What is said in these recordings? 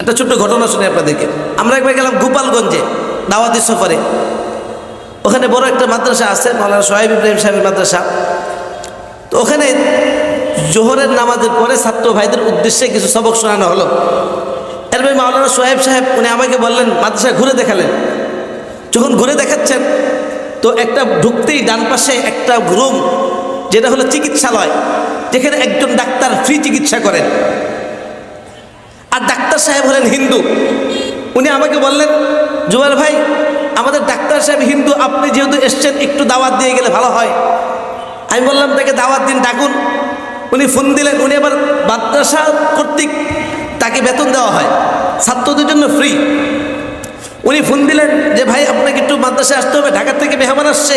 একটা ছোট্ট ঘটনা শুনি আপনাদেরকে। আমরা একবার গেলাম গোপালগঞ্জে দাওয়াতি সফরে। ওখানে বড় একটা মাদ্রাসা আছে, মাওলানা সোহেব ইব্রাহিম সাহেবের মাদ্রাসা। তো ওখানে জোহরের নামাজের পরে ছাত্র ভাইদের উদ্দেশ্যে কিছু সবক শোনানো হলো। এরপরে মাওলানা সোহেব সাহেব, উনি আমাকে বললেন, মাদ্রাসা ঘুরে দেখালেন। যখন ঘুরে দেখাচ্ছেন, তো একটা ঢুকতেই ডান পাশে একটা রুম, যেটা হলো চিকিৎসালয়, যেখানে একজন ডাক্তার ফ্রি চিকিৎসা করেন। আর ডাক্তার সাহেব হলেন হিন্দু। উনি আমাকে বললেন জুয়াল ভাই, আমাদের ডাক্তার সাহেব হিন্দু, আপনি যেহেতু এসছেন, একটু দাওয়াত দিয়ে গেলে ভালো হয়। আমি বললাম, তাকে দাওয়াত দিন, ডাকুন। উনি ফোন দিলেন, উনি আবার মাদ্রাসা কর্তৃক তাকে বেতন দেওয়া হয়, ছাত্রদের জন্য ফ্রি। উনি ফোন দিলেন যে, ভাই, আপনাকে একটু মাদ্রাসায় আসতে হবে, ঢাকা থেকে মেহমান আসছে।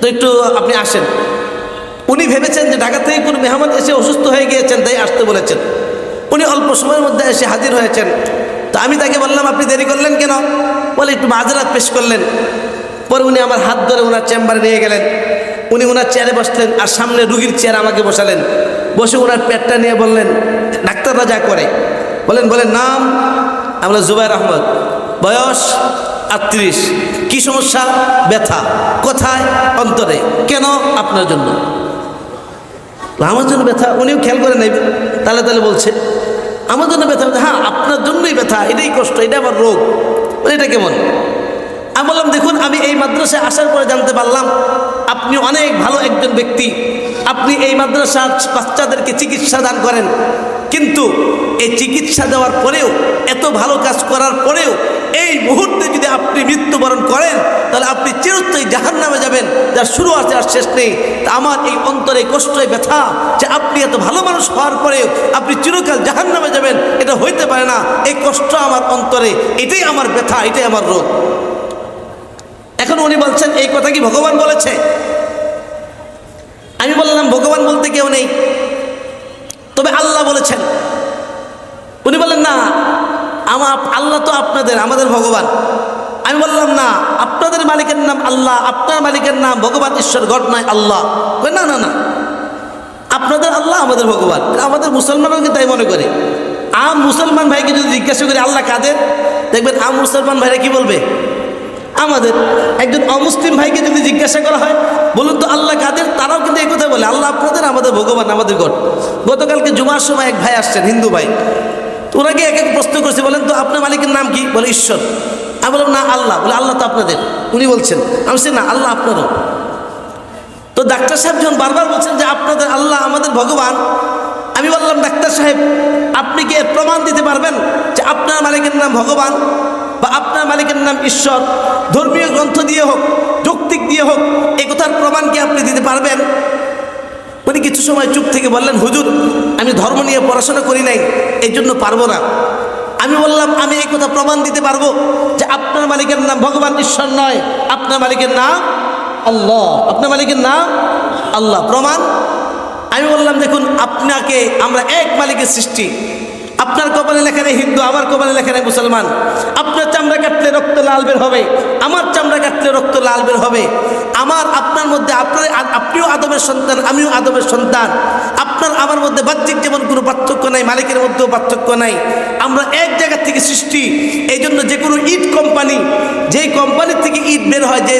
তো একটু আপনি আসেন। উনি ভেবেছেন যে, ঢাকা থেকে কোনো মেহমান এসে অসুস্থ হয়ে গিয়েছেন, তাই আসতে বলেছেন। উনি অল্প সময়ের মধ্যে এসে হাজির হয়েছেন। তো আমি তাকে বললাম, আপনি দেরি করলেন কেন? বলে, একটু মাঝরাত পেশ করলেন। পরে উনি আমার হাত ধরে ওনার চেম্বারে নিয়ে গেলেন। উনি ওনার চেয়ারে বসলেন আর সামনে রুগীর চেয়ার আমাকে বসালেন। বসে ওনার পেটটা নিয়ে বললেন ডাক্তাররা যা করে? বলেন বলেন, নাম? আমরা জুবাইর আহমদ। বয়স? আটত্রিশ। কি সমস্যা? ব্যথা। কোথায়? অন্তরে। কেন? আপনার জন্য। আমার জন্য ব্যথা? উনিও খেয়াল করে নেই। তাহলে তাহলে বলছে। আমার জন্য ব্যথা হ্যাঁ আপনার জন্যই ব্যথা, এটাই কষ্ট, এটা আমার রোগ। এটা কেমন? আমি বললাম, দেখুন, আমি এই মাদ্রাসায় আসার পরে জানতে পারলাম, আপনি অনেক ভালো একজন ব্যক্তি। আপনি এই মাদ্রাসার বাচ্চাদেরকে চিকিৎসা দান করেন। কিন্তু এই চিকিৎসা দেওয়ার পরেও এত ভালো কাজ করার পরেও এই মুহূর্তে যদি আপনি মৃত্যুবরণ করেন, তাহলে আপনি চিরস্থায়ী জাহান নামে যাবেন, যার শুরু আছে আর শেষ নেই। তা আমার এই অন্তরে কষ্টে ব্যথা যে আপনি এত ভালো মানুষ হওয়ার পরেও আপনি চিরকাল জাহান নামে যাবেন, এটা হইতে পারে না। এই কষ্ট আমার অন্তরে, এটাই আমার ব্যথা, এটাই আমার রোগ। এখন উনি বলছেন, এই কথা কি ভগবান বলেছে? আমি বললাম, ভগবান বলতে কেউ নেই তবে আল্লাহ বলেছেন উনি বললেন না আমার আল্লাহ তো আপনাদের, আমাদের ভগবান। আমি বললাম, না, আপনাদের মালিকের নাম আল্লাহ, আপনার মালিকের নাম ভগবান, ঈশ্বর, গড নয় আল্লাহ। না না না, আপনাদের আল্লাহ, আমাদের ভগবান। আমাদের মুসলমানও কিন্তু তাই মনে করে। আম মুসলমান ভাইকে যদি জিজ্ঞাসা করি, আল্লাহ কাদের? দেখবেন আম মুসলমান ভাইরা কি বলবে? আমাদের। একজন অমুসলিম ভাইকে যদি জিজ্ঞাসা করা হয়, বলুন তো আল্লাহ কাদের? তারাও কিন্তু এই কথা বলে, আল্লাহ আপনাদের, আমাদের ভগবান, আমাদের গড। গতকালকে জুমার সময় এক ভাই আসছেন, হিন্দু ভাই। তো ওনাকে এক এক প্রশ্ন করছে, বলেন তো আপনার মালিকের নাম কি? বলে, ঈশ্বর। আমি বললাম, না, আল্লাহ। বলে, আল্লাহ তো আপনাদের। উনি বলছেন, আমি বলছি, না, আল্লাহ আপনারও। তো ডাক্তার সাহেব যখন বারবার বলছেন যে, আপনাদের আল্লাহ আমাদের ভগবান, আমি বললাম, ডাক্তার সাহেব, আপনি কি এর প্রমাণ দিতে পারবেন যে আপনার মালিকের নাম ভগবান বা আপনার মালিকের নাম ঈশ্বর? ধর্মীয় গ্রন্থ দিয়ে হোক, যৌক্তিক দিয়ে হোক এই কথার প্রমাণ কি আপনি দিতে পারবেন? উনি কিছু সময় চুপ থেকে বললেন, হুজুর, আমি ধর্ম নিয়ে পড়াশোনা করি নাই এই জন্য পারব না। আমি বললাম, আমি এই কথা প্রমাণ দিতে পারব যে আপনার মালিকের নাম ভগবান ঈশ্বর নয়, আপনার মালিকের নাম আল্লাহ, আপনার মালিকের নাম আল্লাহ। প্রমাণ? আমি বললাম, দেখুন, আপনাকে আমরা এক মালিকের সৃষ্টি আপনার কপালে লেখা নেই হিন্দু, আমার কপালে লেখা নেই মুসলমান। আপনার চামড়া কাটলে রক্ত লাল বের হবে, আমার চামড়া কাটলে রক্ত লাল বের হবে। আমার, আপনার মধ্যে আপনার, আপনিও আদমের সন্তান, আমিও আদমের সন্তান। আপনার, আমার মধ্যে বাহ্যিক যেমন কোনো পার্থক্য নাই, মালিকের মধ্যেও পার্থক্য নাই। আমরা এক জায়গা থেকে সৃষ্টি এই জন্য যে কোনো ইট কোম্পানি যেই কোম্পানির থেকে ইট বের হয়, যে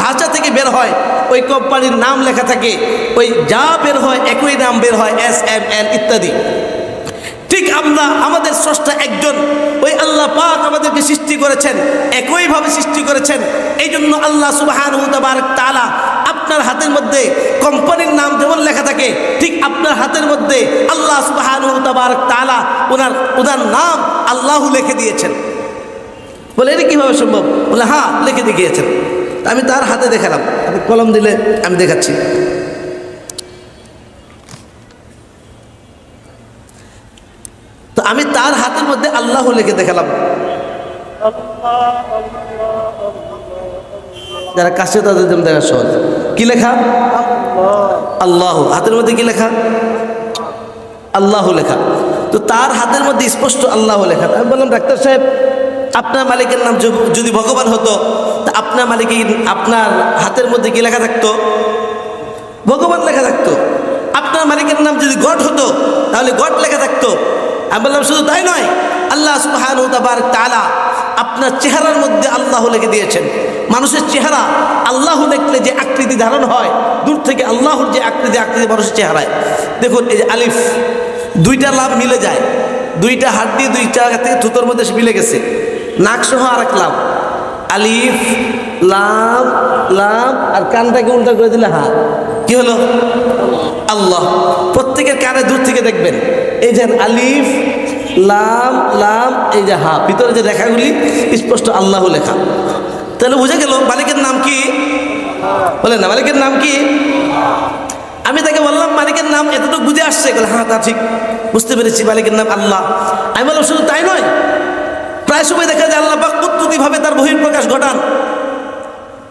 ধাঁচা থেকে বের হয়, ওই কোম্পানির নাম লেখা থাকে, ওই যা বের হয়, একই নাম বের হয় এস এম এন ইত্যাদি। ঠিক আমরা, আমাদের স্রষ্টা একজন। ওই আল্লাহ পাক আমাদেরকে সৃষ্টি করেছেন, একইভাবে সৃষ্টি করেছেন। এই জন্য আল্লাহ সুবাহান তালা আপনার হাতের মধ্যে কোম্পানির নাম যেমন লেখা থাকে, ঠিক আপনার হাতের মধ্যে আল্লাহ সুবাহান তালা ওনার ওনার নাম আল্লাহ লিখে দিয়েছেন। বলে, এটা কীভাবে সম্ভব? বলে হ্যাঁ লিখে দেখিয়েছেন তা আমি তার হাতে দেখালাম। কলম দিলে আমি দেখাচ্ছি। আমি তার হাতের মধ্যে আল্লাহ লিখে দেখালাম। যারা কাছে তাদের জন্য দেখা সহজ। কি লেখা? আল্লাহ। হাতের মধ্যে কি লেখা? আল্লাহ লেখা। তো তার হাতের মধ্যে স্পষ্ট আল্লাহ লেখা। আমি বললাম, ডাক্তার সাহেব, আপনার মালিকের নাম যদি ভগবান হতো, তা আপনার মালিকের আপনার হাতের মধ্যে কি লেখা থাকতো? ভগবান লেখা থাকতো। আপনার মালিকের নাম যদি গড হতো, তাহলে গড লেখা থাকতো। আমি বললাম, শুধু তাই নয়, আল্লাহ সুবহান তালা আপনার চেহারার মধ্যে আল্লাহ লেগে দিয়েছেন। মানুষের চেহারা আল্লাহ দেখলে যে আকৃতি ধারণ হয়, দূর থেকে আল্লাহর যে আকৃতি আকৃতি মানুষের চেহারায়। দেখুন, এই যে আলিফ, দুইটা লাভ মিলে যায়। দুইটা দিয়ে দুইটা থেকে থুতোর মধ্যে মিলে গেছে। নাক সহ আর এক লাভ। আলিফ লাভ লাভ আর কানটাকে উল্টা করে দিলে হা। কি হলো? আল্লাহ। প্রত্যেকের কানে দূর থেকে দেখবেন। এই যে আলিফ, লাম লাম, এই যে হা, ভিতরে যে রেখাগুলি, স্পষ্ট আল্লাহ লেখা। তাহলে বুঝে গেল মালিকের নাম কি? বলেন না, মালিকের নাম কি? আমি তাকে বললাম, মালিকের নাম এতটুকু বুঝে আসছে। হ্যাঁ তা ঠিক, বুঝতে পেরেছি, মালিকের নাম আল্লাহ। আমি বললাম, শুধু তাই নয়, প্রায় সময় দেখা যায় আল্লাহ পাক ভাবে তার বহিঃপ্রকাশ ঘটান।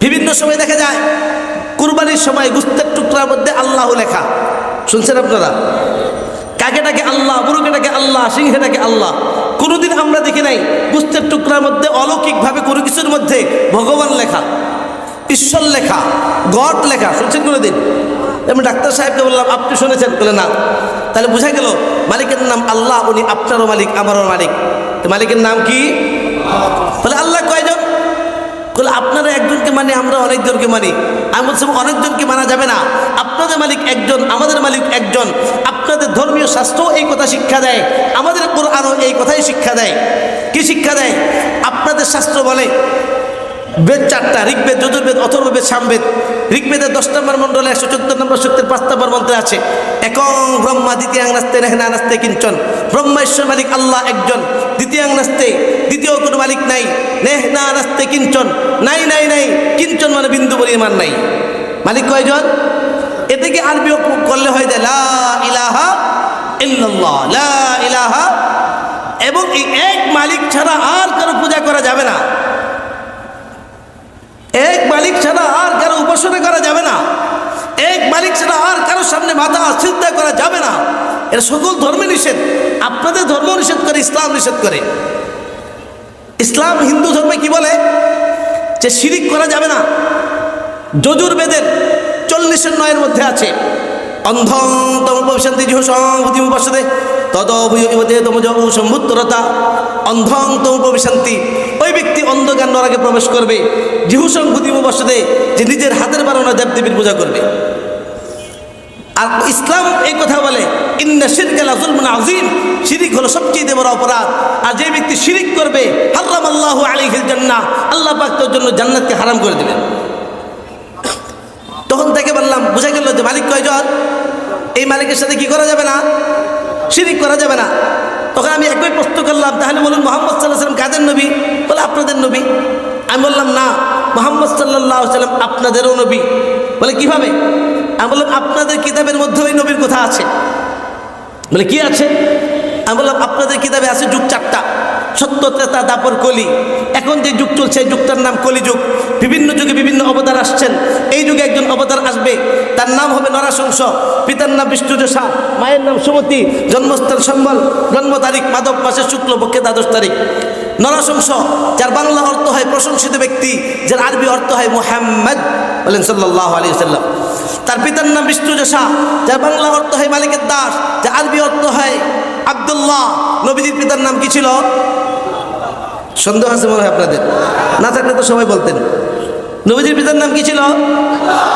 বিভিন্ন সময় দেখা যায়, কুরবানির সময় গুস্তের টুকরার মধ্যে আল্লাহ লেখা। শুনছেন আপনারা? কাকেটাকে আল্লাহ বুড়ুকেটাকে আল্লাহ সিংহেটাকে আল্লাহ। কোনোদিন আমরা দেখি নাই গুস্তের টুকরার মধ্যে, অলৌকিকভাবে কোনো কিছুর মধ্যে ভগবান লেখা, ঈশ্বর লেখা, গড লেখা, শুনছেন কোনোদিন? আমি ডাক্তার সাহেবকে বললাম, আপনি শুনেছেন? বলে, না। তাহলে বোঝা গেল, মালিকের নাম আল্লাহ, উনি আপনারও মালিক, আমারও মালিক। মালিকের নাম কি? তাহলে আল্লাহ কয়জন বলে আপনারা একজনকে মানে আমরা অনেকজনকে মানি। আমি বলছিলাম অনেকজনকে মানা যাবে না। আপনাদের মালিক একজন, আমাদের মালিক একজন। আপনাদের ধর্মীয় শাস্ত্রও এই কথা শিক্ষা দেয়, আমাদের কোরআনও এই কথাই শিক্ষা দেয়। কি শিক্ষা দেয়? আপনাদের শাস্ত্র বলে, বেদ চারটা, ঋগ্বেদ যজুর্বেদ অথর্ববেদ সামবেদ ঋগ্বেদের দশ নম্বর মণ্ডলে, একশো চোদ্দ নম্বর শক্তির পাঁচ নম্বর মন্ত্রে আছে, একং ব্রহ্মা দ্বিতীয়াং নাস্তে নেহনা নাস্তে কিঞ্চন। ব্রহ্মা ঈশ্বর মালিক আল্লাহ একজন। দ্বিতীয়াং নাস্তে দ্বিতীয় কোনো মালিক নাই। নেহ না নাস্তে কিঞ্চন। নাই নাই নাই। কিঞ্চন মানে বিন্দু পরিমাণ নাই। মালিক কয়জন এতে কি আরবি করলে হয় যায় লা ইলাহা ইল্লাল্লাহ, লা ইলাহা। এবং এই এক মালিক ছাড়া আর কারও পূজা করা যাবে না। এক মালিক ছাড়া আর কারও উপাসনা করা যাবে না। এক মালিক ছাড়া আর কারও সামনে মাথা চিন্তা করা যাবে না। এর সকল ধর্মে নিষেধ। আপনাদের ধর্ম নিষেধ করে, ইসলাম নিষেধ করে। ইসলাম হিন্দু ধর্মে কি বলে? যে শিরিক করা যাবে না। যজুর্বেদের চল্লিশের নয়ের মধ্যে আছে। অন্ধং তম ভবিষ্যন্তি জিহ সংভূতি উপাসদে তদে তম সম্ভুত্তরতা অন্ধং তম ভবিষ্যন্তি ওই ব্যক্তি অন্ধকার নরাকে প্রবেশ করবে। যে নিজের হাতের বানানো দেবদেবীর পূজা করবে। আর ইসলাম এই কথা বলে, ইন্না শিরকাল জুলমুন আজিম শিরিক হলো সবচেয়ে বড় অপরাধ। আর যে ব্যক্তি শিরিক করবে হারাম আল্লাহ আলাইহিল জান্নাহ, আল্লাহ পাক তার জন্য জান্নাতকে হারাম করে দেবেন। তখন থেকে বললাম, বোঝা গেল যে মালিক কয়জন? এই মালিকের সাথে কি করা যাবে না? শিরিক করা যাবে না। তখন আমি একই প্রশ্ন করলাম, তাহলে বলুন মোহাম্মদ সাল্লাহ সাল্লাম কাদের নবী? বলে, আপনাদের নবী। আমি বললাম, না, মোহাম্মদ সাল্লাহ সাল্লাম আপনাদেরও নবী। বলে, কীভাবে? আমি বললাম, আপনাদের কিতাবের মধ্যে ওই নবীর কথা আছে। বলে, কি আছে? আমি বললাম, আপনাদের কিতাবে আছে যুগ চারটা সত্য ত্রেতা দাপর কলি। এখন যে যুগ চলছে, এই যুগটার নাম কলিযুগ। বিভিন্ন যুগে বিভিন্ন অবতার আসছেন। এই যুগে একজন অবতার আসবে, তার নাম হবে নরাশংস। পিতার নাম বিষ্ণুযশা মায়ের নাম সুমতি, জন্মস্থান সম্বল, জন্ম তারিখ মাধব মাসের শুক্লপক্ষে দ্বাদশ তারিখ। নরাশংস, যার বাংলা অর্থ হয় প্রশংসিত ব্যক্তি, যার আরবি অর্থ হয় মোহাম্মদ বলেন সাল্লাহ আলী সাল্লাম তার পিতার নাম বিষ্ণুযশা যার বাংলা অর্থ হয় মালিকের দাস, যার আরবি অর্থ হয় আবদুল্লাহ। নবীজির পিতার নাম কি ছিল? সন্দেহ আছে মনে হয় আপনাদের। না থাকলে তো সবাই বলতেন। নবীজির পিতার নাম কি ছিল?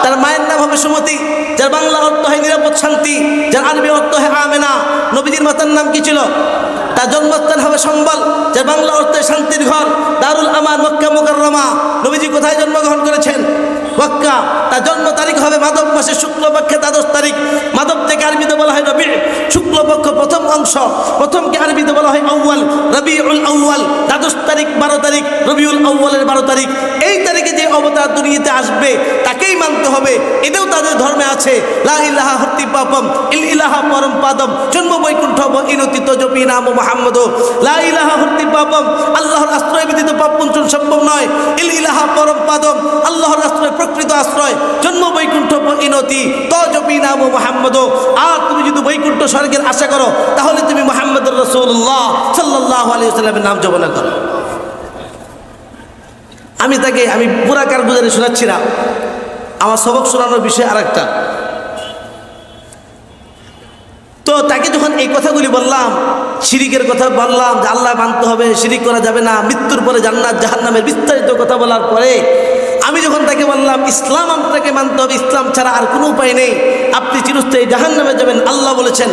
তার মায়ের নাম হবে সুমতি, যার বাংলা অর্থ হয় নিরাপদ শান্তি, যার আরবি অর্থ হয় আমেনা। নবীজির মাতার নাম কি ছিল? তার জন্মস্থান হবে সম্বল যে বাংলা অর্থে শান্তির ঘর, দারুল আমার মক্কা মোকাররমা। নবীজি কোথায় জন্মগ্রহণ করেছেন? মক্কা। তার জন্ম তারিখ হবে মাধব মাসের শুক্লপক্ষে দ্বাদশ তারিখ। মাধব থেকে আরবিতে বলা হয় রবি। শুক্লপক্ষ প্রথম অংশ। প্রথমকে আরবিতে বলা হয় আউ্য়াল, রবিউল আউ্য়াল। দ্বাদশ তারিখ বারো তারিখ, রবিউল আউ্য়ালের বারো তারিখ। অবতার দুনিয়াতে আসবে, তাকেই মানতে হবে। এটাও তাদের ধর্মে আছে, লা ইলাহা হর্তি পাপম ইল ইলাহা পরম পাদম, জন্ম বৈকুণ্ঠ ইনতি তজপি নাম মোহাম্মদ। লা ইলাহা হর্তি পাপম আল্লাহর আশ্রয় ব্যতীত পাপ মঞ্চন সম্ভব নয়। ইল ইলাহা পরম পাদম, আল্লাহর আশ্রয় প্রকৃত আশ্রয়, জন্ম বৈকুণ্ঠ ইনতি তজপি নাম মোহাম্মদ। আর তুমি যদি বৈকুণ্ঠ স্বর্গের আশা করো, তাহলে তুমি মোহাম্মদ রসুল্লাহ সাল্লাহ আলিয়া সাল্লামের নাম জপনা করো। আমি তাকে, আমি পুরা কারগুজারি শোনাচ্ছিলাম আমার সবক শোনানোর বিষয় আর একটা তো তাকে যখন এই কথাগুলি বললাম, শিরিকের কথা বললাম, যে আল্লাহ মানতে হবে, শিরিক করা যাবে না, মৃত্যুর পরে জান্নাত, জাহান্নামের বিস্তারিত কথা বলার পরে আমি যখন তাকে বললাম, ইসলাম আপনাকে মানতে হবে, ইসলাম ছাড়া আর কোনো উপায় নেই। আপনি চিরস্থায়ী জাহান্নামে যাবেন, আল্লাহ বলেছেন।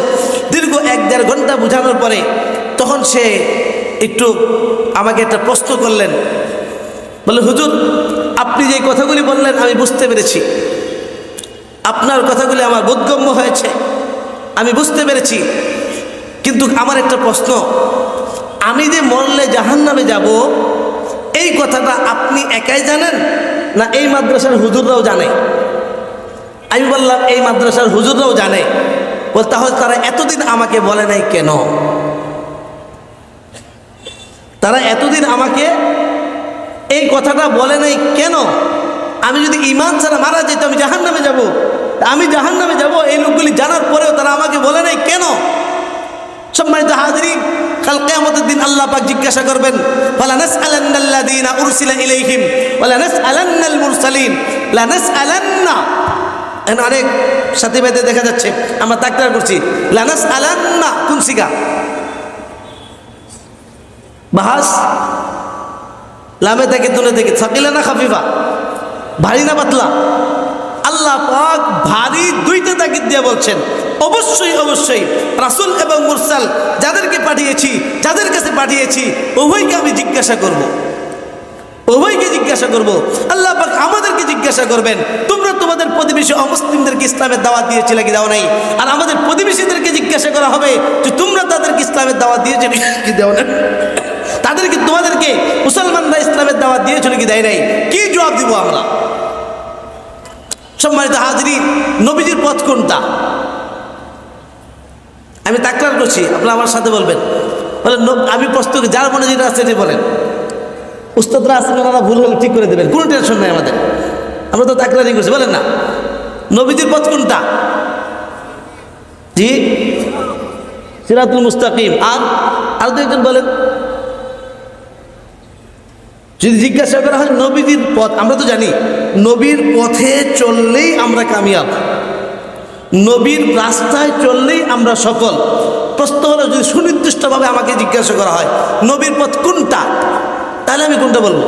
দীর্ঘ এক দেড় ঘণ্টা বোঝানোর পরে তখন সে একটু আমাকে একটা প্রশ্ন করলেন বলে, হুজুর, আপনি যে কথাগুলি বললেন, আমি বুঝতে পেরেছি। আপনার কথাগুলি আমার বোধগম্য হয়েছে। আমি বুঝতে পেরেছি। কিন্তু আমার একটা প্রশ্ন, আমি যে মরলে জাহান নামে যাব, এই কথাটা আপনি একাই জানেন? না এই মাদ্রাসার হুজুররাও জানে? আমি বললাম, এই মাদ্রাসার হুজুররাও জানে। বল তাহলে তারা এতদিন আমাকে বলে নাই কেন? তারা এতদিন আমাকে এই কথাটা বলে নাই কেন? আমি যদি ইমান ছাড়া মারা যেত আমি জাহান নামে যাব আমি জাহান নামে যাব, এই লোকগুলি জানার পরেও তারা আমাকে বলে নাই কেন? সম্মানিত হাজরি, কাল কিয়ামতের দিন আল্লাহ পাক জিজ্ঞাসা করবেন ফালা নাসআলান্নাল্লাযীনা উরসিলা ইলাইহিম ওয়ালা নাসআলান্নাল মুরসালিন লা নাসআলান্না এখানে অনেক সাথী ভাইদের দেখা যাচ্ছে, আমরা তাকরার করছি লা নাসআলান্না কোন সিগা বাহাস লামে থেকে তুলে থেকে সাকিলা না খাফিফা? ভারী না পাতলা? আল্লাহ পাক ভারী দুইটা তাকিদ দিয়ে বলছেন। অবশ্যই অবশ্যই রাসুল এবং মুরসাল যাদেরকে পাঠিয়েছি, যাদের কাছে পাঠিয়েছি, উভয়কে আমি জিজ্ঞাসা করব। উভয়কে জিজ্ঞাসা করব। আল্লাহ পাক আমাদেরকে জিজ্ঞাসা করবেন, তোমরা তোমাদের প্রতিবেশী অমুসলিমদেরকে ইসলামের দাওয়াত দিয়েছিলে কি দাও নাই? আর আমাদের প্রতিবেশীদেরকে জিজ্ঞাসা করা হবে যে, তোমরা তাদেরকে ইসলামের দাওয়াত দিয়েছিলে কি দেওয়া না তাদেরকে, তোমাদেরকে মুসলমানরা ইসলামের দাওয়াত দিয়েছিল কি দেয় নাই? কি জবাব দিব আমরা? সম্মানিত হাজরি নবীজির পথ কোনটা? আমি তাকরার করছি, আপনারা আমার সাথে বলবেন। বলে আমি প্রশ্ন যার মনে যেটা আছে বলেন। উস্তাদরা আছেন ওনারা ভুল হলে ঠিক করে দেবেন। কোনো টেনশন নাই আমাদের। আমরা তো তাকরারি করছি, বলেন না। নবীজির পথ কোনটা? জি? সিরাতুল মুস্তাকিম। আর আর দু একজন বলেন। যদি জিজ্ঞাসা করা হয় নবীজির পথ, আমরা তো জানি, নবীর পথে চললেই আমরা কামিয়াব। নবীর রাস্তায় চললেই আমরা সফল। প্রশ্ন হলো, যদি সুনির্দিষ্টভাবে আমাকে জিজ্ঞাসা করা হয়, নবীর পথ কোনটা? তাহলে আমি কোনটা বলব?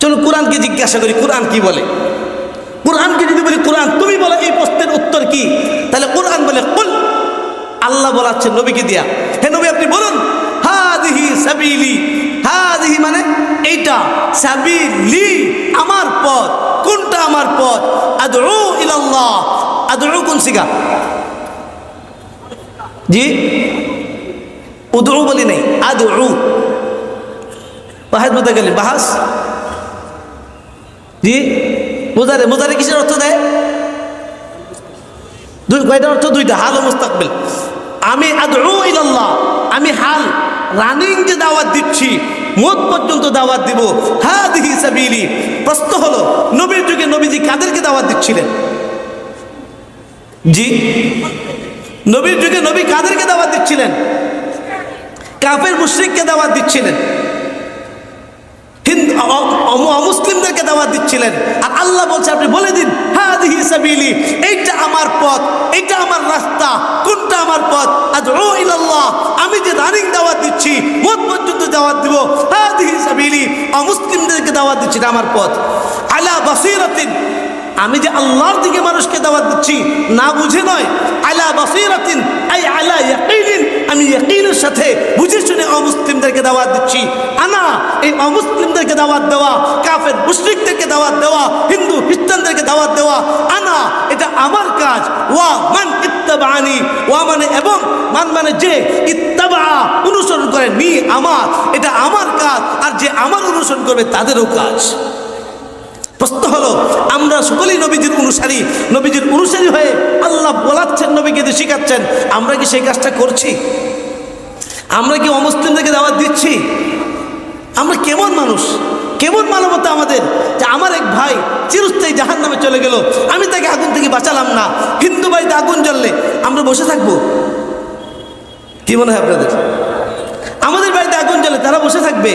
চলো কোরআনকে জিজ্ঞাসা করি, কোরআন কি বলে? কোরআনকে যদি বলি, কোরআন, তুমি বলো, এই প্রশ্নের উত্তর কি? তাহলে কোরআন বলে, কুল। আল্লাহ বলাচ্ছেন নবীকে দিয়া হে নবী আপনি বলুন হাদিহি সাবিলি। হাদিহি মানে এইটা, সাবিলি আমার পথ। কোনটা আমার পথ? আদউ ইলাল্লাহ। আদউ কোন সিগা জি? উদউ বলি নাই, আদউ। বাহাজ মধ্যে গেলেন বাহাস। জি? মোজারে মোজারে কিসের অর্থ দেয়? দুই কয়টা অর্থ? দুইটা। হাল ও মুস্তাকবিল। আমি আদউ ইলাল্লাহ। আমি হাল রানিং যে দাওয়াত দিচ্ছি, মত পর্যন্ত দাওয়াত দিব। হাদিহি সাবিলি। প্রশ্ন হলো, নবীর যুগে নবীজি কাদেরকে দাওয়াত দিচ্ছিলেন? জি। নবীর যুগে নবী কাদেরকে দাওয়াত দিচ্ছিলেন? কাফের মুশরিককে দাওয়াত দিচ্ছিলেন? অমুসলিমদেরকে দাওয়াত দিচ্ছিলেন? আর আল্লাহ বলছে, আপনি বলে দিন হ্যাঁ দিহি এইটা আমার পথ। এইটা আমার রাস্তা, কোনটা আমার পথ? আজ ও ইল্লাহ আমি যে রানিং দাওয়াত দিচ্ছি, মত পর্যন্ত দাওয়াত দিব। হ্যাঁ দিহি সাবিলি, অমুসলিমদেরকে দাওয়াত দিচ্ছি, এটা আমার পথ। আলা বাসিরাতিন আমি যে আল্লাহর দিকে মানুষকে দাওয়াত দিচ্ছি, না বুঝে নয়, আলা বাসিরাতিন, আই আলা ইয়াকিনিন, আমি ইয়াকিনের সাথে বুঝে শুনে অমুসলিমদেরকে দাওয়াত দিচ্ছি। আনা, এই অমুসলিমদেরকে দাওয়াত দেওয়া, কাফের মুশরিকদেরকে দাওয়াত দেওয়া, হিন্দু খ্রিস্টানদেরকে দাওয়াত দেওয়া, আনা, এটা আমার কাজ। ওয়া মান ইত্তাবানি ওয়া মানে এবং, মান মানে যে ইত্তাবা অনুসরণ করে, নি, আমার, এটা আমার কাজ, আর যে আমার অনুসরণ করবে, তাদেরও কাজ। প্রশ্ন হলো, আমরা সকলেই নবীজির অনুসারী নবীজির অনুসারী হয়ে আল্লাহ বলাচ্ছেন, নবীকে শিখাচ্ছেন, আমরা কি সেই কাজটা করছি? আমরা কি অমুসলিমদেরকে দাওয়াত দিচ্ছি? আমরা কেমন মানুষ? কেমন মানবতা আমাদের? যে আমার এক ভাই চিরস্থায়ী জাহান নামে চলে গেল, আমি তাকে আগুন থেকে বাঁচালাম না। হিন্দু বাড়িতে আগুন জ্বললে, আমরা বসে থাকব? কি মনে হয় আপনাদের? আমাদের বাড়িতে আগুন জ্বলে, তারা বসে থাকবে?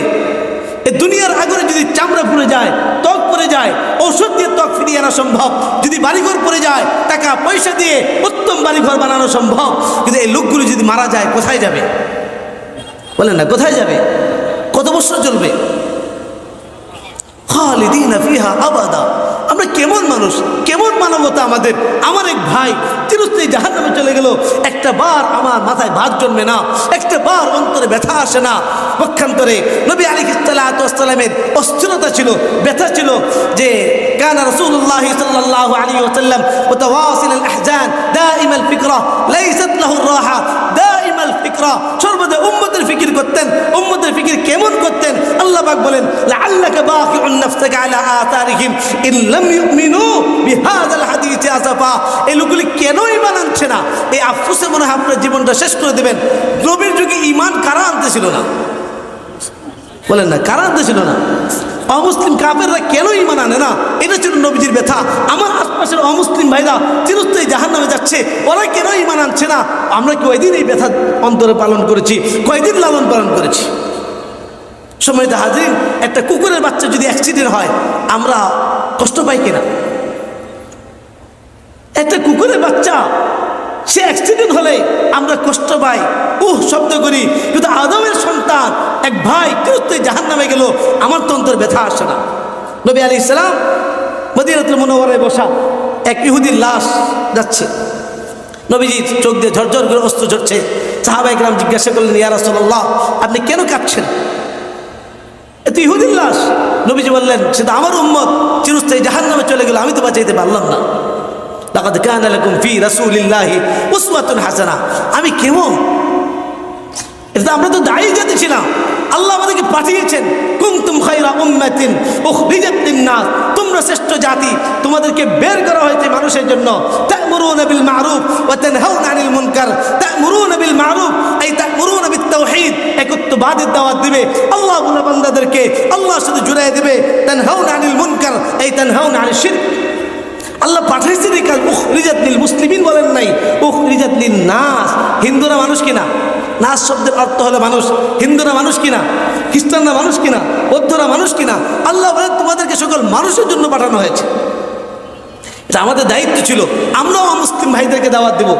এ দুনিয়ার আগুনে যদি চামড়া পুড়ে যায় ত্বক পুড়ে যায় ঔষধ দিয়ে ত্বক ফিরিয়ে আনা সম্ভব। যদি বাড়িঘর পড়ে যায়, টাকা পয়সা দিয়ে উত্তম বাড়িঘর বানানো সম্ভব। কিন্তু এই লোকগুলি যদি মারা যায়, কোথায় যাবে? বলেন না, কোথায় যাবে? কত বছর চলবে? খালিদিন ফিহা আবাদা। আমরা কেমন মানুষ, কেমন মানবতা আমাদের? আমার এক ভাই চিরস্থায়ী জাহাজ নামে চলে গেল। একটা বার আমার মাথায় ভাত জন্মে না। একটা বার অন্তরে ব্যথা আসে না। পক্ষান্তরে নবী আলী ইসালাতামের অস্থিরতা ছিল, ব্যথা ছিল যে কানা রসুল্লাহ সাল্লাহ আলী ওসাল্লাম ও তাওয়াসিল আহজান দাইমাল ফিকরা, লাইসাত লাহু রাহা দা ফিকরা সর্বদা উম্মতের ফিকির করতেন। উম্মতের ফিকির কেমন করতেন? আল্লাহ পাক বলেন, লাআল্লাকা বাকিউন নাফসাকা আলা আতারিহিম ইন লাম ইউমিনু বিহাদাল হাদিসি আসাফা এই লোকগুলি কেনই মানাচ্ছে না? এই আফসোসে মনে হয় আপনার জীবনটা শেষ করে দেবেন। নবীর যুগে ইমান কারা আনতেছিল না? বলেন না, কারা আনতেছিল না? অমুসলিম কাপেররা কেন ইমান আনে না? এটা ছিল নবীজির ব্যথা। আমার আশপাশের অমুসলিম ভাইরা চিরস্থায়ী জাহান নামে যাচ্ছে। ওরা কেন ইমান আনছে না? আমরা কয়দিন এই ব্যথা অন্তরে পালন করেছি, কয়দিন লালন পালন করেছি? সময়তে হাজির, একটা কুকুরের বাচ্চা যদি অ্যাক্সিডেন্ট হয়, আমরা কষ্ট পাই কিনা? একটা কুকুরের বাচ্চা সে অ্যাক্সিডেন্ট হলে আমরা কষ্ট পাই। উহ, শব্দ করি, কিন্তু আদমের সন্তান এক ভাই কিরতে জাহান নামে গেল, আমার তন্ত্রের ব্যথা আসে না। নবী আলী ইসলাম মদিনাতুল মনোহরায় বসা এক ইহুদির লাশ যাচ্ছে। নবীজির চোখ দিয়ে ঝরঝর করে অস্ত্র ঝরছে। সাহাবাই গ্রাম জিজ্ঞাসা করলেন, ইয়া রাসূলুল্লাহ, আপনি কেন কাঁদছেন? এ তো ইহুদির লাশ। নবীজি বললেন, সে তো আমার উম্মত, চিরস্থায়ী জাহান নামে চলে গেল, আমি তো বাঁচাইতে পারলাম না। লাকাদ কানা লাকুম ফি রাসূলিল্লাহি উসওয়াতুন হাসানা। আমি কেমন? এটা আমরা তো দায়ী জাতি ছিলাম। আল্লাহ আমাদেরকে পাঠিয়েছেন কুমতুম খাইরা উম্মাতিন উখরিজাত লিন-নাস। তোমরা শ্রেষ্ঠ জাতি, তোমাদেরকে বের করা হয়েছে মানুষের জন্য। তা'মুরুনা বিল মা'রুফ ওয়া তানহাউনা আনিল মুনকার। তা'মুরুনা বিল মা'রুফ এই তা'মুরুনা বিত তাওহীদ। একত্ববাদের দাওয়াত দিবে। আল্লাহ বলে বান্দাদেরকে, আল্লাহর সাথে জুড়াই দিবে। তানহাউনা আনিল মুনকার এই তানহাউনা আনিল আল্লাহ পাঠাইছেন এই কাজ উখ রিজাতলিল মুসলিমিন বলেন নাই, উহ রিজাতলিল নাস। হিন্দুরা মানুষ কিনা? নাস শব্দের অর্থ হলো মানুষ। হিন্দুরা মানুষ কিনা? খ্রিস্টানরা মানুষ কিনা? বৌদ্ধরা মানুষ কিনা? আল্লাহ বলেন, তোমাদেরকে সকল মানুষের জন্য পাঠানো হয়েছে। এটা আমাদের দায়িত্ব ছিল। আমরাও মুসলিম ভাইদেরকে দাওয়াত দেব।